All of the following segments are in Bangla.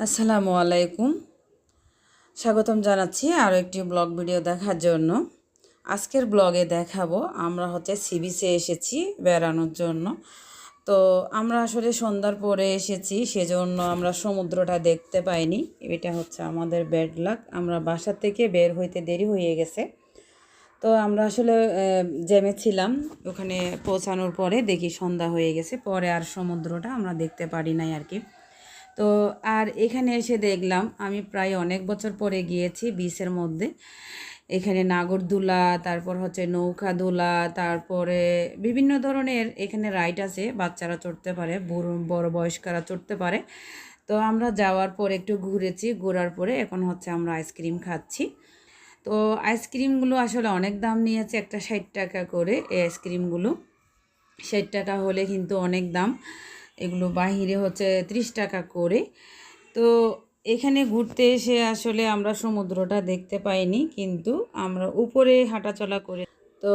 আসসালামু আলাইকুম। স্বাগতম জানাচ্ছি আরও একটি ব্লগ ভিডিও দেখার জন্য। আজকের ব্লগে দেখাবো, আমরা হচ্ছে সিবিসে এসেছি বেড়ানোর জন্য। তো আমরা আসলে সন্ধ্যার পরে এসেছি, সেজন্য আমরা সমুদ্রটা দেখতে পাইনি। এটা হচ্ছে আমাদের ব্যাড লাক আমরা বাসা থেকে বের হইতে দেরি হয়ে গেছে। তো আমরা আসলে জ্যামে ছিলাম ওখানে পৌঁছানোর পরে দেখি সন্ধ্যা হয়ে গেছে, পরে আর সমুদ্রটা আমরা দেখতে পারি নাই আর কি। তো আর এখানে এসে দেখলাম আমি প্রায় অনেক বছর পরে গিয়েছি বিচের মধ্যে। এখানে নাগরদোলা, তারপর হচ্ছে নৌকা দোলা তারপরে বিভিন্ন ধরনের এখানে রাইড আছে, বাচ্চারা চড়তে পারে, বুড়ো, বড় বয়স্করা চড়তে পারে। তো আমরা যাওয়ার পর একটু ঘুরেছি, ঘোরার পরে এখন হচ্ছে আমরা আইসক্রিম খাচ্ছি। তো আইসক্রিমগুলো আসলে অনেক দাম নিয়েছে, একটা ষাট টাকা করে এই আইসক্রিমগুলো ষাট টাকা হলে কিন্তু অনেক দাম। এগুলো বাহিরে হচ্ছে ত্রিশ টাকা করে। তো এখানে ঘুরতে এসে আসলে আমরা সমুদ্রটা দেখতে পাইনি, কিন্তু আমরা উপরে হাঁটাচলা করে তো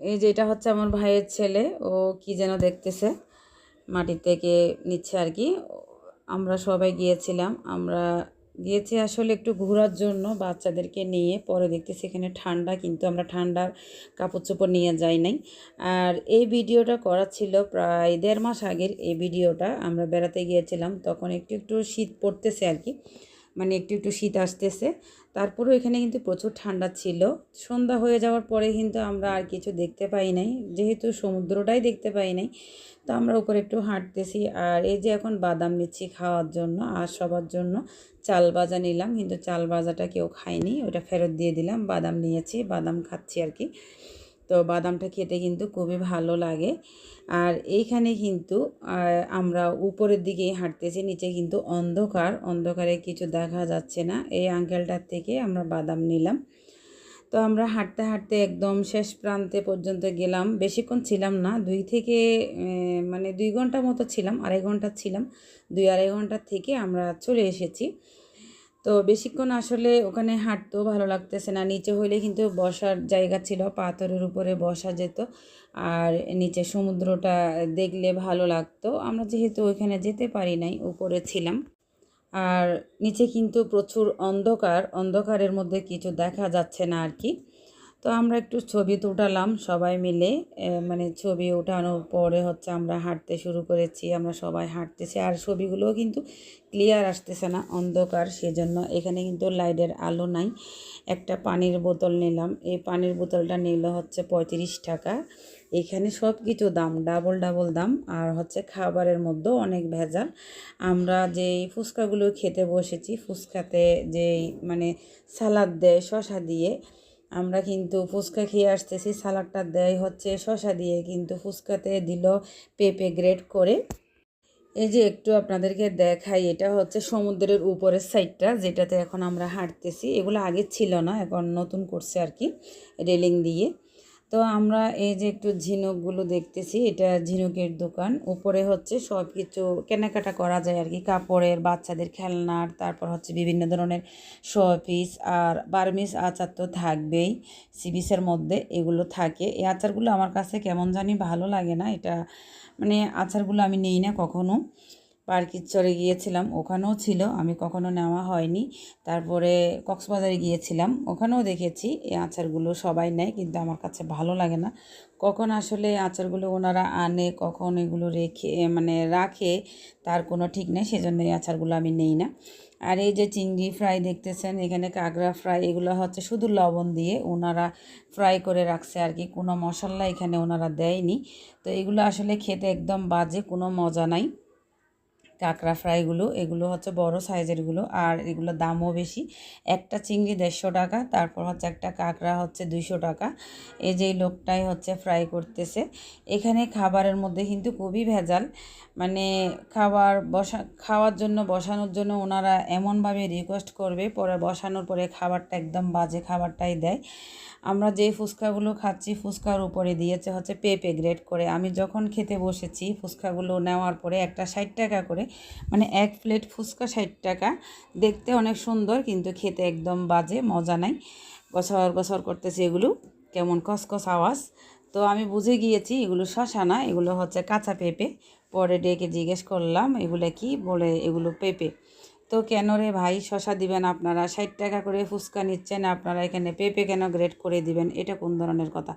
এই যে এটা হচ্ছে আমার ভাইয়ের ছেলে, ও কি যেন দেখতেছে মাটি থেকে নিচ্ছে আর কি। আমরা সবাই গিয়েছিলাম, আমরা গিয়েছি আসলে একটু ঘোরার জন্য, বাচ্চাদেরকে নিয়ে। পরে দেখতে সেখানে ঠান্ডা, কিন্তু আমরা ঠান্ডার কাপড় চোপড় নিয়ে যাই নাই। আর এই ভিডিওটা করা ছিল প্রায় দেড় মাস আগের এই ভিডিওটা। আমরা বেড়াতে গিয়েছিলাম, তখন একটু একটু শীত পড়তেছে আর কি। মানে একটু একটু শীত আসতেছে। তারপরেও এখানে কিন্তু প্রচুর ঠান্ডা ছিল। সন্ধ্যা হয়ে যাওয়ার পরে কিন্তু আমরা আর কিছু দেখতে পাই নাই। যেহেতু সমুদ্রটাই দেখতে পাই নাই, তো আমরা উপরে একটু হাঁটতেছি। আর এই যে এখন বাদাম নিচ্ছি খাওয়ার জন্য, আর সবার জন্য চাল বাজা নিলাম। কিন্তু চাল বাজাটা কেউ খায়নি, ওটা ফেরত দিয়ে দিলাম। বাদাম নিয়েছি, বাদাম খাচ্ছি আর কি। তো বাদামটা খেতে কিন্তু খুবই ভালো লাগে। আর এইখানে কিন্তু আমরা উপরের দিকেই হাঁটতেছি, নিচে কিন্তু অন্ধকার, অন্ধকারে কিছু দেখা যাচ্ছে না। এই আঙ্কেলটার থেকে আমরা বাদাম নিলাম। তো আমরা হাঁটতে হাঁটতে একদম শেষ প্রান্তে পর্যন্ত গেলাম। বেশিক্ষণ ছিলাম না, দুই থেকে মানে দুই ঘণ্টা মতো ছিলাম, আড়াই ঘণ্টা ছিলাম। দুই আড়াই ঘণ্টা থেকে আমরা চলে এসেছি। তো বেশিক্ষণ আসলে ওখানে হাঁটতেও ভালো লাগতেছে না। নিচে হইলে কিন্তু বসার জায়গা ছিল, পাথরের উপরে বসা যেত আর নিচে সমুদ্রটা দেখলে ভালো লাগতো। আমরা যেহেতু ওইখানে যেতে পারি নাই, উপরে ছিলাম। আর নিচে কিন্তু প্রচুর অন্ধকার, অন্ধকারের মধ্যে কিছু দেখা যাচ্ছে না আর কি। তো আমরা একটু ছবি তুটালাম সবাই মিলে। মানে ছবি ওঠানোর পরে হচ্ছে আমরা হাঁটতে শুরু করেছি, আমরা সবাই হাঁটতেছি। আর ছবিগুলোও কিন্তু ক্লিয়ার আসতেছে না, অন্ধকার, সেজন্য এখানে কিন্তু লাইটের আলো নাই। একটা পানির বোতল নিলাম, এই পানির বোতলটা নিল হচ্ছে পঁয়ত্রিশ টাকা। এখানে সব কিছু দাম ডাবল ডাবল দাম, আর হচ্ছে খাবারের মধ্যেও অনেক ভেজাল। আমরা যেই ফুচকাগুলো খেতে বসেছি, ফুচকাতে যেই মানে সালাদ দেয় শশা দিয়ে আমরা কিন্তু ফুচকা খেয়ে আসতেছি, সালাডটা দেয় হচ্ছে শশা দিয়ে, কিন্তু ফুচকাতে দিল পেঁপে গ্রেড করে। এই যে একটু আপনাদেরকে দেখাই, এটা হচ্ছে সমুদ্রের উপরের সাইডটা, যেটাতে এখন আমরা হাঁটতেছি। এগুলো আগে ছিল না, এখন নতুন করছে আর কি, রেলিং দিয়ে। তো আমরা এই যে একটু ঝিনুকগুলো দেখতেছি, এটা ঝিনুকের দোকান। উপরে হচ্ছে সব কিছু কেনাকাটা করা যায় আর কি। কাপড়ের, বাচ্চাদের খেলনার, তারপর হচ্ছে বিভিন্ন ধরনের শপিস আর বার্মিস আচার তো থাকবেই, সিবিসের মধ্যে এগুলো থাকে। এই আচারগুলো আমার কাছে কেমন জানি ভালো লাগে না, এটা মানে আচারগুলো আমি নেই না কখনো। পার্কির চরে গিয়েছিলাম, ওখানেও ছিল, আমি কখনো নেওয়া হয়নি। তারপরে কক্সবাজারে গিয়েছিলাম, ওখানেও দেখেছি, এই আচারগুলো সবাই নেয়, কিন্তু আমার কাছে ভালো লাগে না। কখন আসলে আচারগুলো ওনারা আনে, কখন এগুলো রেখে মানে রাখে, তার কোনো ঠিক নেই, সেজন্য এই আচারগুলো আমি নেই না। আর এই যে চিংড়ি ফ্রাই দেখতেছেন, এখানে কাঁকড়া ফ্রাই, এগুলো হচ্ছে শুধু লবণ দিয়ে ওনারা ফ্রাই করে রাখছে আর কি, কোনো মশলা এখানে ওনারা দেয়নি। তো এগুলো আসলে খেতে একদম বাজে, কোনো মজা নাই। কাঁকড়া ফ্রাইগুলো, এগুলো হচ্ছে বড় সাইজেরগুলো আর এগুলো দামও বেশি। একটা চিংড়ি দেড়শো টাকা, তারপর হচ্ছে একটা কাঁকড়া হচ্ছে দুইশো টাকা। এই যে লোকটাই হচ্ছে ফ্রাই করতেছে। এখানে খাবারের মধ্যে কিন্তু খুবই ভেজাল। মানে খাবার বসা, খাওয়ার জন্য, বসানোর জন্য ওনারা এমনভাবে রিকোয়েস্ট করবে, পরে বসানোর পরে খাবারটা একদম বাজে খাবারটাই দেয়। আমরা যে ফুচকাগুলো খাচ্ছি, ফুচকার উপরে দিয়েছে হচ্ছে পেঁপে গ্রেড করে। আমি যখন খেতে বসেছি, ফুচকাগুলো নেওয়ার পরে একটা ষাট টাকা করে মানে এক প্লেট ফুচকা ষাট টাকা। দেখতে অনেক সুন্দর, কিন্তু খেতে একদম বাজে, মজা নাই। গসর গসর করতেছে এগুলো। কেমন কসকস আওয়াজ। তো আমি বুঝে গিয়েছি, এগুলো শশা না, এগুলো হচ্ছে কাঁচা পেঁপে। পরে ডেকে জিজ্ঞেস করলাম, এগুলো কি? বলে, এগুলো পেঁপে। তো কেন রে ভাই, শশা দিবেন আপনারা? ষাট টাকা করে ফুচকা নিচ্ছেন, আপনারা এখানে পেঁপে কেন গ্রেড করে দিবেন? এটা কোন ধরনের কথা?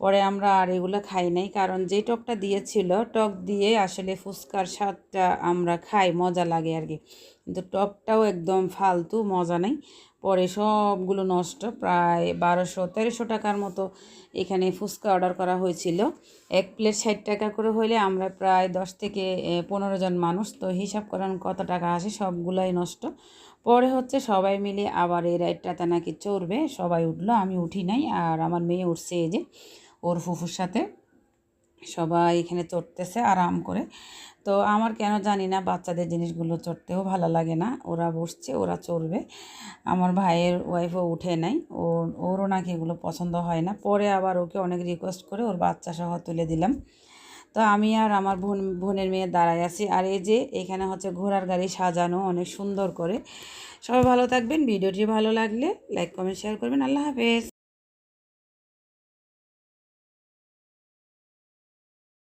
পরে আমরা আর এগুলো খাই নাই। কারণ যে টকটা দিয়েছিল, টক দিয়ে আসলে ফুচকার স্বাদটা আমরা খাই, মজা লাগে আর কি। কিন্তু টকটাও একদম ফালতু, মজা নেই। পরে সবগুলো নষ্ট, প্রায় বারোশো, তেরোশো টাকার মতো এখানে ফুচকা অর্ডার করা হয়েছিল। এক প্লেট ষাট টাকা করে হইলে আমরা প্রায় দশ থেকে পনেরো জন মানুষ। তো হিসাব করেন কত টাকা আসে, সবগুলাই নষ্ট। পরে হচ্ছে সবাই মিলে আবার এই রাইডটাতে নাকি চড়বে, সবাই উঠল, আমি উঠি নাই। আর আমার মেয়ে উঠছে এই যে। ওর ফুফুর সাথে। সবাই এখানে চড়তেছে, আরাম করে। তো আমার কেন জানি না বাচ্চাদের জিনিসগুলো চড়তেও ভালো লাগে না। ওরা বসছে, ওরা চড়বে। আমার ভাইয়ের ওয়াইফও উঠে নাই। ওর, ওরও নাকি এগুলো পছন্দ হয় না। পরে আবার ওকে অনেক রিকোয়েস্ট করে ওর বাচ্চা সহ তুলে দিলাম। তো আমি আর আমার বোন, বোনের মেয়ে দাঁড়ায় আছি। আর এই যে এখানে হচ্ছে ঘোড়ার গাড়ি সাজানো অনেক সুন্দর করে। সবাই ভালো থাকবেন। ভিডিওটি ভালো লাগলে লাইক কমেন্ট শেয়ার করবেন। আল্লাহ হাফেজ।